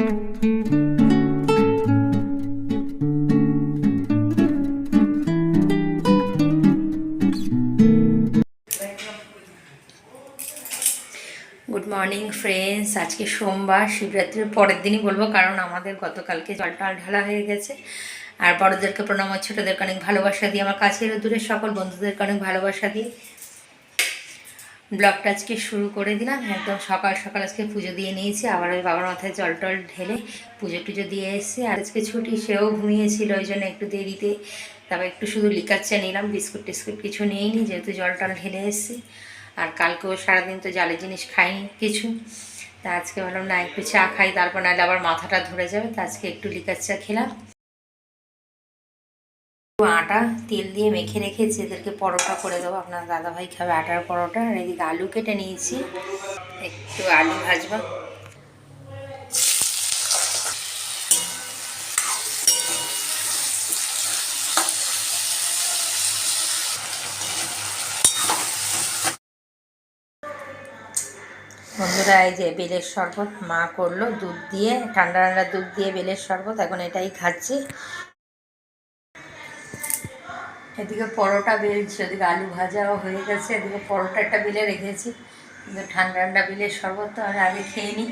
Good morning friends আজকে সোমবার, শিবরাত্রির পরের দিনই বলব, কারণ আমাদের গতকালকে জল টাল ঢালা হয়ে গেছে। আর বড়োদেরকে প্রণাম ছোটোদেরকে অনেক ভালোবাসা দিয়ে, আমার কাছের ও দূরের সকল বন্ধুদেরকে অনেক ভালোবাসা দিয়ে ব্লগটা আজকে শুরু করে দিলাম। একদম সকাল সকাল আজকে পুজো দিয়ে নিয়েছি। আবার ওই বাবার মাথায় জল টল ঢেলে পুজো টুজো দিয়ে এসেছি। আর আজকে ছুটি, সেও ঘুমিয়েছিল ওই জন্য একটু দেরিতে। তারপর একটু শুধু লিকার চা নিলাম, বিস্কুট টিস্কুট কিছু নিইনি, যেহেতু জল টল ঢেলে এসেছি। আর কালকেও সারাদিন তো জালের জিনিস খাইনি কিছু। তা আজকে ভাবলাম না, একটু চা খাই, তারপর নাহলে আবার মাথাটা ধরে যাবে। তা আজকে একটু লিকার চা খেলাম। আটা, তেল দিয়ে মেখে রেখেছি, এদেরকে পরোটা করে দেবো। আপনার দাদাভাই খাবে আটার পরোটা। আর এদিকে আলু কেটে নিয়েছি। একটু আলু ভাজবা। বন্ধুরা, এই যে বেলের শরবত মা করল দুধ দিয়ে, ঠান্ডা ঠান্ডা দুধ দিয়ে বেলের শরবত। এখন এটাই খাচ্ছি। এদিকে পরোটা বেলছি ওদিকে আলু ভাজাও হয়ে গেছে এদিকে পরোটা একটা বেলে রেখেছি। কিন্তু ঠান্ডা ঠান্ডা বেলের শরবত তো আমি আগে খেয়ে নিই।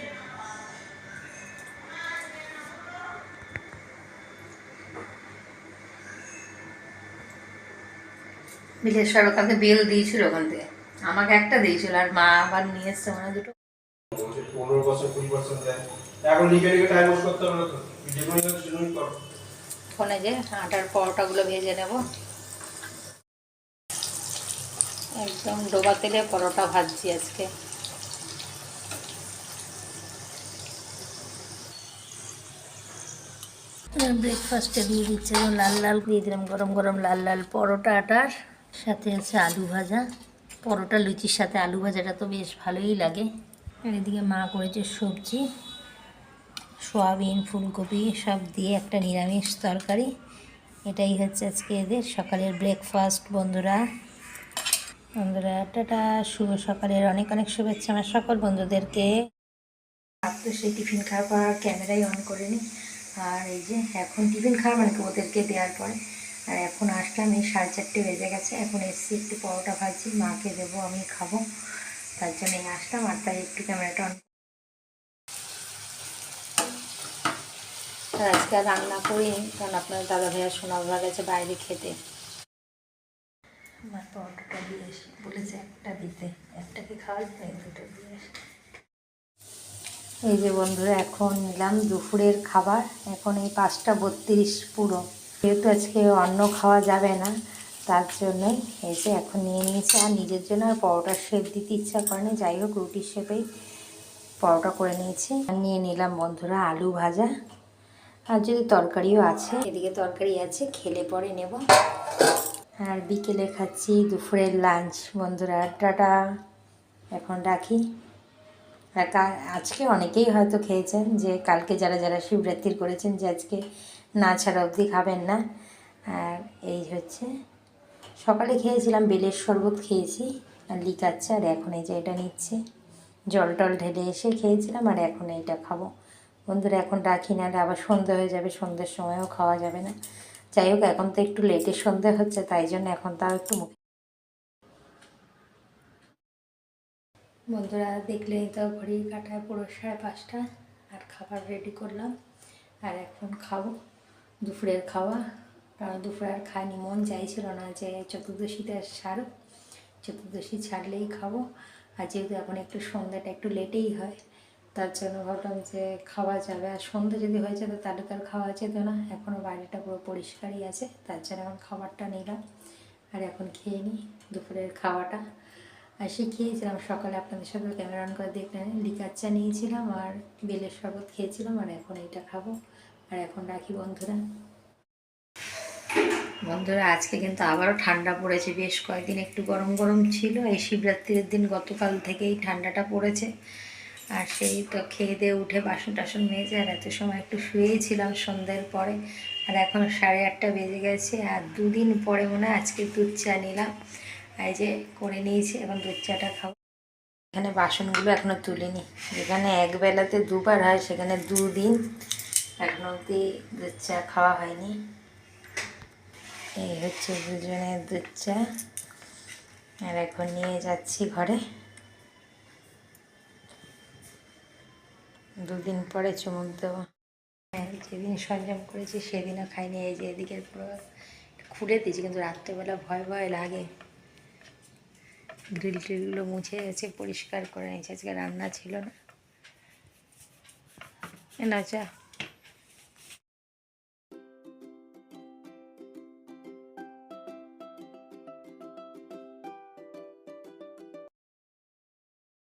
বেলের শরবত কালকে বেল দিয়েছিল ওখান থেকে। আমাকে একটা দিয়েছিল আর মা আবার নিয়ে এসছে মানে দুটো। পনেরো বছর কুড়ি বছর এখন লিখে লিখে টাইম করতে হবে না তো? যেগুলো ইচ্ছে সেগুলোই করো। ফোনে যে আটার পরোটাগুলো ভেজে নেব। একদম ডোবা তেলে পরোটা ভাজছি আজকে। ব্রেকফাস্টে দিয়ে দিচ্ছে। লাল লাল দিয়ে দিলাম, গরম গরম লাল লাল পরোটা আটার, সাথে আছে আলু ভাজা। পরোটা লুচির সাথে আলু ভাজাটা তো বেশ ভালোই লাগে। আর এদিকে মা করেছে সবজি, সোয়াবিন, ফুলকপি, সব দিয়ে একটা নিরামিষ তরকারি। এটাই হচ্ছে আজকে এদের সকালের ব্রেকফাস্ট বন্ধুরা। বন্ধুরা, টাটা, শুভ সকালের অনেক অনেক শুভেচ্ছা আমার সকল বন্ধুদেরকে। তো সেই টিফিন আর ক্যামেরাই অন করিনি। আর এই যে এখন টিফিন খাওয়া মানে ওদেরকে দেওয়ার পরে। আর এখন আসলাম, এই সাড়ে চারটে বেজে গেছে। এখন এসছি একটু পরোটা ভাজি, মাকে দেবো, আমি খাব। তার জন্য আসলাম, আর তাই একটু ক্যামেরাটা অন আজকে রান্না করিনি, কারণ আপনার দাদা ভাইয়া সোনা গেছে বাইরে খেতে। আমার পরোটাটা দিয়ে বলেছে একটা দিতে, একটা কি খাওয়া দুটো দিয়ে এই যে বন্ধুরা, এখন নিলাম দুপুরের খাবার। এখন এই পাঁচটা বত্রিশ পুরো। যেহেতু আজকে অন্ন খাওয়া যাবে না, তার জন্যই এই যে এখন নিয়ে নিয়েছে। আর নিজের জন্য আর পরোটা শেপ দিতে ইচ্ছা করে করেনি যাই হোক রুটির শেপেই পরোটা করে নিয়েছি। আর নিয়ে নিলাম বন্ধুরা আলু ভাজা। আর যদি তরকারিও আছে, এদিকে তরকারি আছে, খেলে পরে নেব। আর বিকেলে খাচ্ছি দুপুরের লাঞ্চ। বন্ধুরা, টাটা। এখন রাখি। আর আজকে অনেকেই হয়তো খেয়েছেন যে কালকে যারা যারা শিবরাত্রির করেছেন যে আজকে না ছাড়া অবধি খাবেন না। আর এই হচ্ছে, সকালে খেয়েছিলাম বেলের শরবত খেয়েছি, আর লিকাচ্ছে আর এখন এই যে এটা নিচ্ছে। জল টল ঢেলে এসে খেয়েছিলাম আর এখন এইটা খাব। বন্ধুরা, এখন রাখি না আবার সন্ধে হয়ে যাবে, সন্ধ্যের সময়ও খাওয়া যাবে না। যাই হোক, এখন তো একটু লেটে সন্ধে হচ্ছে, তাই জন্য এখন তাও একটু মুখে বন্ধুরা, দেখলেই তো ঘড়ি কাটায় পুরো সাড়ে পাঁচটা, আর খাবার রেডি করলাম। আর এখন খাব, দুপুরের খাওয়া। কারণ দুপুরে আর খাইনি, মন চাইছিল না যে চতুর্দশীতে ছাড়ো চতুর্দশী ছাড়লেই খাব। আর যেহেতু এখন একটু সন্ধ্যাটা একটু লেটেই হয় তার জন্য ভাবলাম যে খাওয়া যাবে। আর সন্ধে যদি হয়ে যেত তাহলে তো আর খাওয়া যেত না। এখনও বাইরেটা পুরো পরিষ্কারই আছে। তার জন্য এখন খাবারটা নিলাম। আর এখন খেয়ে নিই দুপুরের খাওয়াটা। আর সে খেয়েছিলাম সকালে আপনাদের সাথে ক্যামেরা অন করে দেখলেন। লিকার চা নিয়েছিলাম আর বেলের শরবত খেয়েছিলাম আর এখন এইটা খাব। আর এখন রাখি বন্ধুরা। বন্ধুরা, আজকে কিন্তু আবারও ঠান্ডা পড়েছে। বেশ কয়েকদিন একটু গরম গরম ছিল। এই শিবরাত্রির দিন গতকাল থেকেই ঠান্ডাটা পড়েছে। আর সেই তো খেয়ে দিয়ে উঠে বাসন টাসন মেজে আর এত সময় একটু শুয়েছিলাম সন্ধ্যের পরে। আর এখন সাড়ে আটটা বেজে গেছে আর দুদিন পরে মনে আজকে দুধ চা নিলাম। এই যে করে নিয়েছি, এখন দুধ চাটা খাব। এখানে বাসনগুলো এখনও তুলিনি। যেখানে এক বেলাতে দুবার হয়, সেখানে দুদিন এখনও অবধি দুধ চা খাওয়া হয়নি। এই হচ্ছে দুজনের দুধ চা। আর এখন নিয়ে যাচ্ছি ঘরে। দুদিন পরে চুমুক দেবো। হ্যাঁ যেদিন সরঞ্জাম করেছি সেদিনও খাইনি। এই যে এদিকে পুরো খুলে দিয়েছি, কিন্তু রাত্রেবেলা ভয় ভয় লাগে। গ্রিল টিলগুলো মুছে গেছে পরিষ্কার করে নিয়েছে। আজকে রান্না ছিল না। না চা।